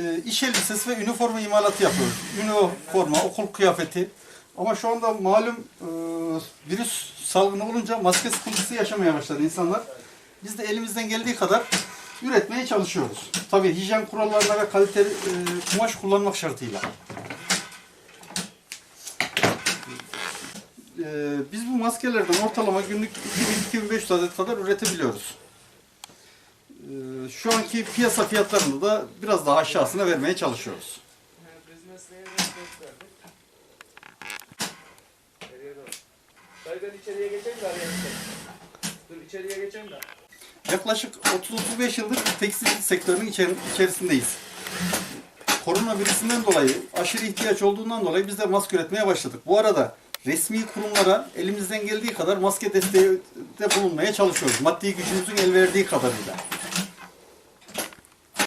e, iş elbisesi ve üniforma imalatı yapıyoruz. Üniforma, okul kıyafeti. Ama şu anda malum e, virüs salgını olunca maske sıkıntısı yaşamaya başladı insanlar. Biz de elimizden geldiği kadar üretmeye çalışıyoruz. Tabii hijyen kurallarına ve kaliteli e, kumaş kullanmak şartıyla. E, biz bu maskelerden ortalama günlük 2000-2500 adet kadar üretebiliyoruz. E, şu anki piyasa fiyatlarını da biraz daha aşağısına vermeye çalışıyoruz. Yaklaşık 30-35 yıldır tekstil sektörünün içeri- içerisindeyiz. Koronavirüsünden dolayı aşırı ihtiyaç olduğundan dolayı biz de maske üretmeye başladık. Bu arada resmi kurumlara elimizden geldiği kadar maske desteği de bulunmaya çalışıyoruz. Maddi gücümüzün el verdiği kadarıyla.